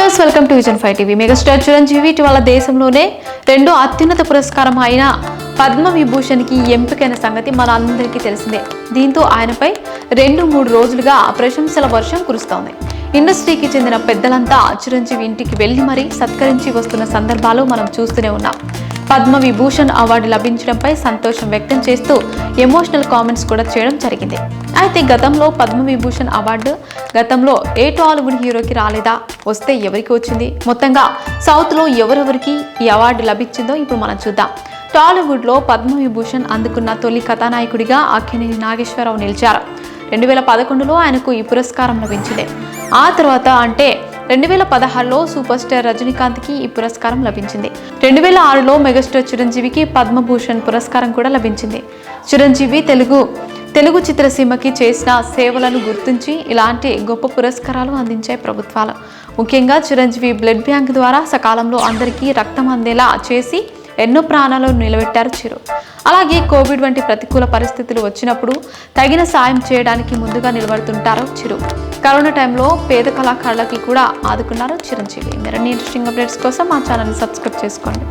Views welcome to vision five TV megastar Chiranjeevi ఇటీవల దేశంలోనే రెండో అత్యున్నత పురస్కారం అయిన పద్మ విభూషణ్కి ఎంపికైన సంగతి మన అందరికీ తెలిసిందే. దీంతో ఆయనపై రెండు మూడు రోజులుగా ప్రశంసల వర్షం కురుస్తోంది ఇండస్ట్రీకి చెందిన పెద్దలంతా చిరంజీవి ఇంటికి వెళ్ళి మరీ సత్కరించి వస్తున్న సందర్భాలు మనం చూస్తూనే ఉన్నాం. పద్మ విభూషణ్ అవార్డు లభించడంపై సంతోషం వ్యక్తం చేస్తూ ఎమోషనల్ కామెంట్స్ కూడా చేయడం జరిగింది. అయితే గతంలో పద్మ విభూషణ్ అవార్డు గతంలో ఏ టాలీవుడ్ హీరోకి రాలేదా? వస్తే ఎవరికి వచ్చింది? మొత్తంగా సౌత్లో ఎవరెవరికి ఈ అవార్డు లభించిందో ఇప్పుడు మనం చూద్దాం. టాలీవుడ్లో పద్మ విభూషణ్ అందుకున్న తొలి కథానాయకుడిగా అక్కినేని నాగేశ్వరరావు నిలిచారు. రెండు వేల పదకొండులో ఆయనకు ఈ పురస్కారం లభించింది. ఆ తర్వాత అంటే రెండు వేల పదహారులో సూపర్ స్టార్ రజనీకాంత్కి ఈ పురస్కారం లభించింది. రెండు వేల ఆరులో మెగాస్టార్ చిరంజీవికి పద్మభూషణ్ పురస్కారం కూడా లభించింది. చిరంజీవి తెలుగు తెలుగు చిత్రసీమకి చేసిన సేవలను గుర్తించి ఇలాంటి గొప్ప పురస్కారాలు అందించాయి ప్రభుత్వాలు. ముఖ్యంగా చిరంజీవి బ్లడ్ బ్యాంక్ ద్వారా సకాలంలో అందరికీ రక్తం అందేలా చేసి ఎన్నో ప్రాణాలు నిలబెట్టారు చిరు. అలాగే కోవిడ్ వంటి ప్రతికూల పరిస్థితులు వచ్చినప్పుడు తగిన సాయం చేయడానికి ముందుగా నిలబడుతుంటారు చిరు. కరోనా టైంలో పేద కళాకారులకి కూడా ఆదుకున్నారు చిరంజీవి. మరిన్ని ఇంట్రెస్టింగ్ అప్డేట్స్ కోసం మా ఛానల్ని సబ్స్క్రైబ్ చేసుకోండి.